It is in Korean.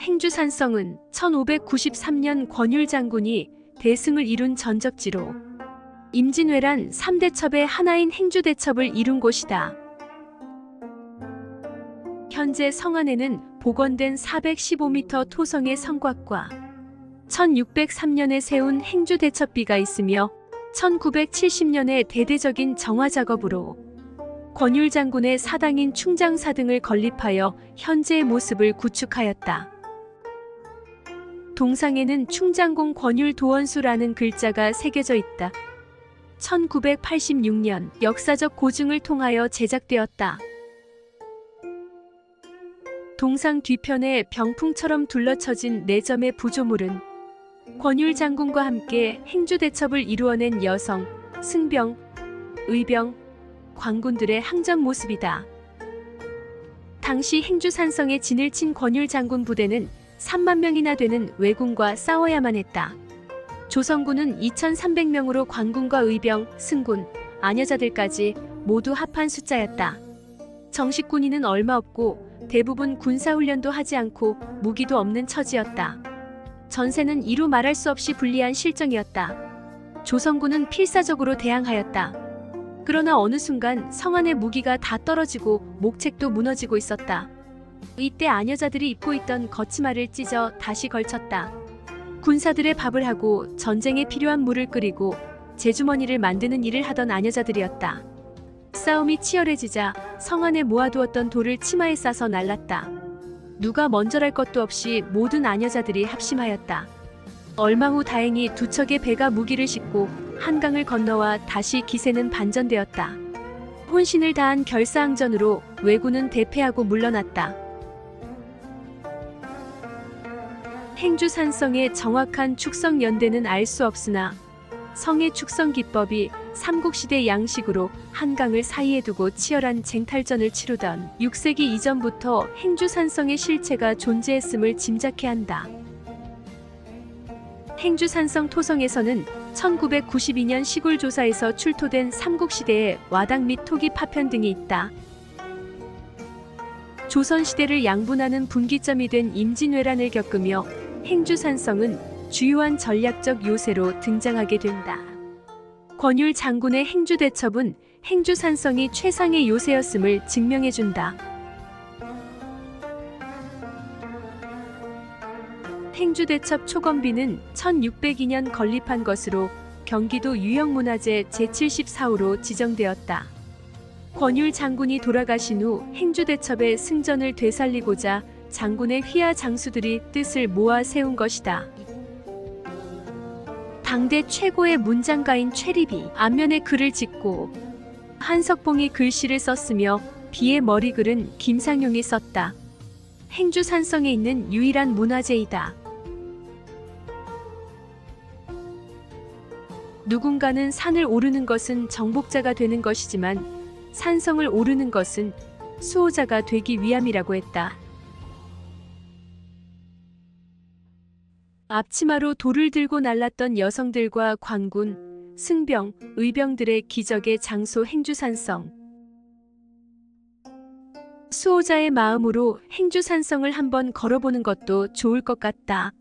행주산성은 1593년 권율 장군이 대승을 이룬 전적지로 임진왜란 3대 첩의 하나인 행주대첩을 이룬 곳이다. 현재 성 안에는 복원된 415m 토성의 성곽과 1603년에 세운 행주대첩비가 있으며 1970년에 대대적인 정화 작업으로 권율 장군의 사당인 충장사 등을 건립하여 현재의 모습을 구축하였다. 동상에는 충장공 권율 도원수라는 글자가 새겨져 있다. 1986년 역사적 고증을 통하여 제작되었다. 동상 뒤편에 병풍처럼 둘러쳐진 네 점의 부조물은 권율 장군과 함께 행주대첩을 이루어낸 여성, 승병, 의병, 관군들의 항전 모습이다. 당시 행주산성에 진을 친 권율 장군 부대는 3만 명이나 되는 왜군과 싸워야만 했다. 조선군은 2,300명으로 관군과 의병, 승군, 아녀자들까지 모두 합한 숫자였다. 정식 군인은 얼마 없고 대부분 군사훈련도 하지 않고 무기도 없는 처지였다. 전세는 이루 말할 수 없이 불리한 실정이었다. 조선군은 필사적으로 대항하였다. 그러나 어느 순간 성 안의 무기가 다 떨어지고 목책도 무너지고 있었다. 이때 아녀자들이 입고 있던 거치마를 찢어 다시 걸쳤다. 군사들의 밥을 하고 전쟁에 필요한 물을 끓이고 제주머니를 만드는 일을 하던 아녀자들이었다. 싸움이 치열해지자 성 안에 모아두었던 돌을 치마에 싸서 날랐다. 누가 먼저랄 것도 없이 모든 아녀자들이 합심하였다. 얼마 후 다행히 두 척의 배가 무기를 싣고 한강을 건너와 다시 기세는 반전되었다. 혼신을 다한 결사항전으로 왜군은 대패하고 물러났다. 행주산성의 정확한 축성 연대는 알 수 없으나 성의 축성 기법이 삼국시대 양식으로 한강을 사이에 두고 치열한 쟁탈전을 치르던 6세기 이전부터 행주산성의 실체가 존재했음을 짐작해 한다. 행주산성 토성에서는 1992년 시골 조사에서 출토된 삼국시대의 와당 및 토기 파편 등이 있다. 조선시대를 양분하는 분기점이 된 임진왜란을 겪으며 행주산성은 주요한 전략적 요새로 등장하게 된다. 권율 장군의 행주 대첩은 행주산성이 최상의 요새였음을 증명해준다. 행주대첩 초건비는 1602년 건립한 것으로 경기도 유형문화재 제74호로 지정되었다. 권율 장군이 돌아가신 후 행주대첩의 승전을 되살리고자 장군의 휘하 장수들이 뜻을 모아 세운 것이다. 당대 최고의 문장가인 최리비 앞면에 글을 짓고 한석봉이 글씨를 썼으며 비의 머리글은 김상용이 썼다. 행주 산성에 있는 유일한 문화재이다. 누군가는 산을 오르는 것은 정복자가 되는 것이지만 산성을 오르는 것은 수호자가 되기 위함이라고 했다. 앞치마로 돌을 들고 날랐던 여성들과 관군, 승병, 의병들의 기적의 장소 행주산성. 수호자의 마음으로 행주산성을 한번 걸어보는 것도 좋을 것 같다.